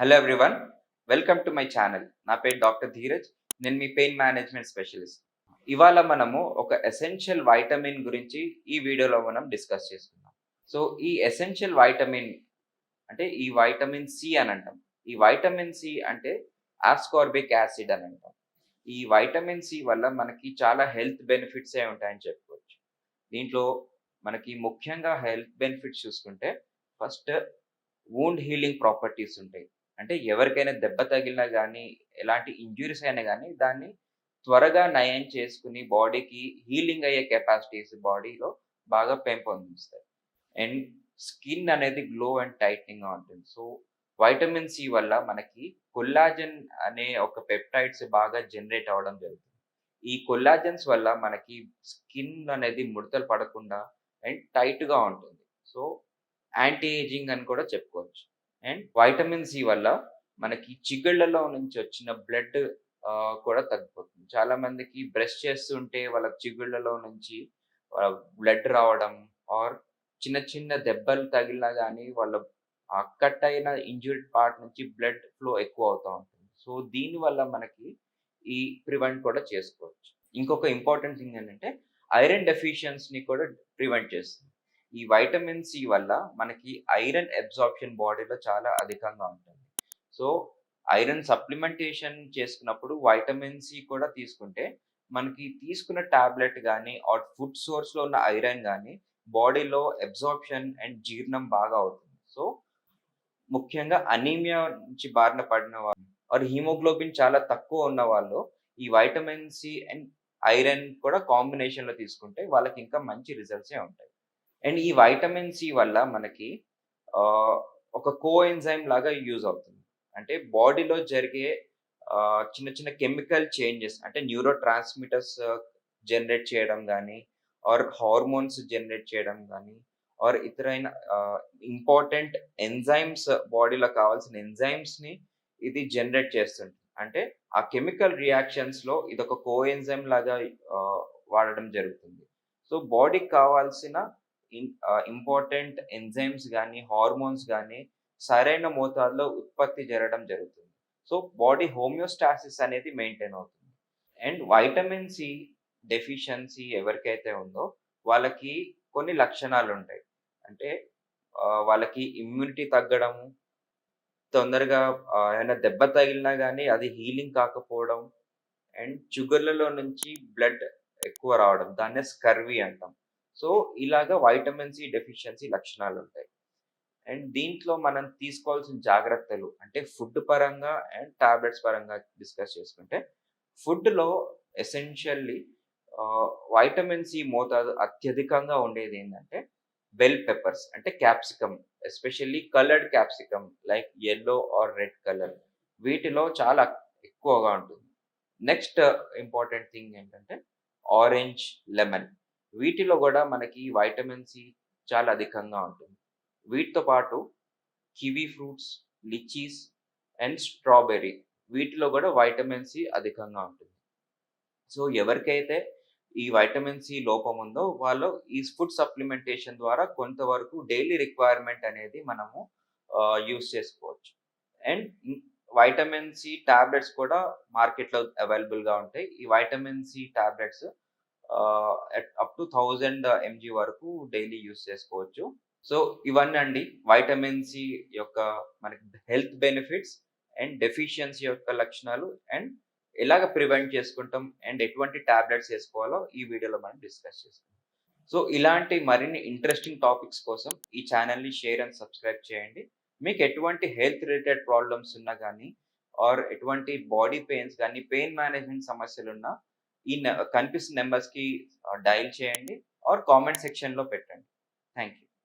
Hello everyone welcome to my channel నా పేరు doctor Dheeraj. నేను మీ పెయిన్ మేనేజ్మెంట్ స్పెషలిస్ట్. ఇవాళ మనము ఒక ఎసెన్షియల్ వైటమిన్ గురించి ఈ వీడియోలో మనం డిస్కస్ చేసుకుందాం. సో ఈ ఎసెన్షియల్ వైటమిన్ అంటే ఈ వైటమిన్ సి అని అంటాం. ఈ వైటమిన్ సి అంటే ఆస్కార్బిక్ యాసిడ్ అని అంటాం. ఈ వైటమిన్ సి వల్ల మనకి చాలా హెల్త్ బెనిఫిట్స్ ఏ ఉంటాయని చెప్పుకోవచ్చు. దీంట్లో మనకి ముఖ్యంగా హెల్త్ బెనిఫిట్స్ చూసుకుంటే ఫస్ట్ వూండ్ హీలింగ్ ప్రాపర్టీస్ ఉంటాయి. అంటే ఎవరికైనా దెబ్బ తగిలినా కానీ ఎలాంటి ఇంజురీస్ అయినా కానీ దాన్ని త్వరగా నయం చేసుకుని బాడీకి హీలింగ్ అయ్యే కెపాసిటీస్ బాడీలో బాగా పెంపొందిస్తాయి అండ్ స్కిన్ అనేది గ్లో అండ్ టైట్నింగ్గా ఉంటుంది. సో వైటమిన్ సి వల్ల మనకి కొల్లాజన్ అనే ఒక పెప్టైడ్స్ బాగా జనరేట్ అవ్వడం జరుగుతుంది. ఈ కొల్లాజన్స్ వల్ల మనకి స్కిన్ అనేది ముడతలు పడకుండా అండ్ టైట్గా ఉంటుంది. సో యాంటీ ఏజింగ్ అని కూడా చెప్పుకోవచ్చు. అండ్ వైటమిన్ సి వల్ల మనకి చిగుళ్ళలో నుంచి వచ్చిన బ్లడ్ కూడా తగ్గిపోతుంది. చాలా మందికి బ్రష్ చేస్తుంటే వాళ్ళ చిగుళ్ళలో నుంచి బ్లడ్ రావడం ఆర్ చిన్న చిన్న దెబ్బలు తగిలినా కానీ వాళ్ళ కట్ అయిన ఇంజూర్డ్ పార్ట్ నుంచి బ్లడ్ ఫ్లో ఎక్కువ అవుతూ ఉంటుంది. సో దీనివల్ల మనకి ఈ ప్రివెంట్ కూడా చేసుకోవచ్చు. ఇంకొక ఇంపార్టెంట్ థింగ్ ఏంటంటే ఐరన్ డెఫిషియన్స్ని కూడా ప్రివెంట్ చేస్తుంది. ఈ వైటమిన్ సి వల్ల మనకి ఐరన్ అబ్జార్ప్షన్ బాడీలో చాలా అధికంగా ఉంటుంది. సో ఐరన్ సప్లిమెంటేషన్ చేసుకున్నప్పుడు వైటమిన్ సి కూడా తీసుకుంటే మనకి తీసుకున్న టాబ్లెట్ కానీ ఆర్ ఫుడ్ సోర్స్లో ఉన్న ఐరన్ కానీ బాడీలో అబ్జార్ప్షన్ అండ్ జీర్ణం బాగా అవుతుంది. సో ముఖ్యంగా అనీమియా నుంచి బారిన పడిన వాళ్ళు ఆర్ హీమోగ్లోబిన్ చాలా తక్కువ ఉన్న వాళ్ళు ఈ వైటమిన్ సి అండ్ ఐరన్ కూడా కాంబినేషన్లో తీసుకుంటే వాళ్ళకి ఇంకా మంచి రిజల్ట్సే ఉంటాయి. అండ్ ఈ వైటమిన్ సి వల్ల మనకి ఒక కో ఎంజైమ్ లాగా యూజ్ అవుతుంది. అంటే బాడీలో జరిగే చిన్న చిన్న కెమికల్ చేంజెస్ అంటే న్యూరో ట్రాన్స్మిటర్స్ జనరేట్ చేయడం కానీ ఆర్ హార్మోన్స్ జనరేట్ చేయడం కానీ ఆర్ ఇతరైన ఇంపార్టెంట్ ఎంజైమ్స్ బాడీలో కావాల్సిన ఎంజైమ్స్ని ఇది జనరేట్ చేస్తుంది. అంటే ఆ కెమికల్ రియాక్షన్స్లో ఇది ఒక కో ఎంజైమ్ లాగా వాడడం జరుగుతుంది. సో బాడీకి కావాల్సిన ఇంపార్టెంట్ ఎంజైమ్స్ కానీ హార్మోన్స్ కానీ సరైన మోతాదులో ఉత్పత్తి జరగడం జరుగుతుంది. సో బాడీ హోమియోస్టాసిస్ అనేది మెయింటైన్ అవుతుంది. అండ్ వైటమిన్ సి డెఫిషియన్సీ ఎవరికైతే ఉందో వాళ్ళకి కొన్ని లక్షణాలు ఉంటాయి. అంటే వాళ్ళకి ఇమ్యూనిటీ తగ్గడము తొందరగా ఏమైనా దెబ్బ తగిలినా కానీ అది హీలింగ్ కాకపోవడం అండ్ షుగర్లలో నుంచి బ్లడ్ ఎక్కువ రావడం దాన్నే స్కర్వీ అంటాం. సో ఇలాగా వైటమిన్ సి డెఫిషియన్సీ లక్షణాలు ఉంటాయి అండ్ దీంట్లో మనం తీసుకోవాల్సిన జాగ్రత్తలు అంటే ఫుడ్ పరంగా అండ్ టాబ్లెట్స్ పరంగా డిస్కస్ చేసుకుంటే ఫుడ్లో ఎసెన్షియల్లీ వైటమిన్ సి మోతాదు అత్యధికంగా ఉండేది ఏంటంటే బెల్ పెప్పర్స్ అంటే capsicum especially coloured capsicum like yellow or red colour వీటిలో చాలా ఎక్కువగా ఉంటుంది. నెక్స్ట్ ఇంపార్టెంట్ థింగ్ ఏంటంటే ఆరెంజ్ లెమన్ వీటిలో కూడా మనకి వైటమిన్ సి చాలా అధికంగా ఉంటుంది. వీటితో పాటు kiwi fruits lychees and strawberry వీటిలో కూడా వైటమిన్ సి అధికంగా ఉంటుంది. సో ఎవరికైతే ఈ వైటమిన్ సి లోపం ఉందో వాళ్ళు ఈ ఫుడ్ సప్లిమెంటేషన్ ద్వారా కొంతవరకు డైలీ రిక్వైర్మెంట్ అనేది మనము యూస్ చేసుకోవచ్చు. అండ్ వైటమిన్ సి టాబ్లెట్స్ కూడా మార్కెట్లో అవైలబుల్గా ఉంటాయి. ఈ vitamin C tablets up to thousand MG వరకు డైలీ యూస్ చేసుకోవచ్చు. సో ఇవన్నీ అండి వైటమిన్ సి యొక్క మనకి హెల్త్ బెనిఫిట్స్ అండ్ డెఫిషియన్సీ యొక్క లక్షణాలు అండ్ ఎలాగ ప్రివెంట్ చేసుకుంటాం అండ్ ఎటువంటి టాబ్లెట్స్ వేసుకోవాలో ఈ వీడియోలో మనం డిస్కస్ చేసుకుంటాం సో ఇలాంటి మరిన్ని ఇంట్రెస్టింగ్ టాపిక్స్ కోసం ఈ ఛానల్ని షేర్ అండ్ సబ్స్క్రైబ్ చేయండి. మీకు ఎటువంటి హెల్త్ రిలేటెడ్ ప్రాబ్లమ్స్ ఉన్నా కానీ ఆర్ ఎటువంటి బాడీ పెయిన్స్ కానీ పెయిన్ మేనేజ్మెంట్ సమస్యలు ఉన్నా ఈ కనిపిస్తున్న నెంబర్స్కి డైల్ చేయండి ఆర్ కామెంట్ సెక్షన్లో పెట్టండి. Thank you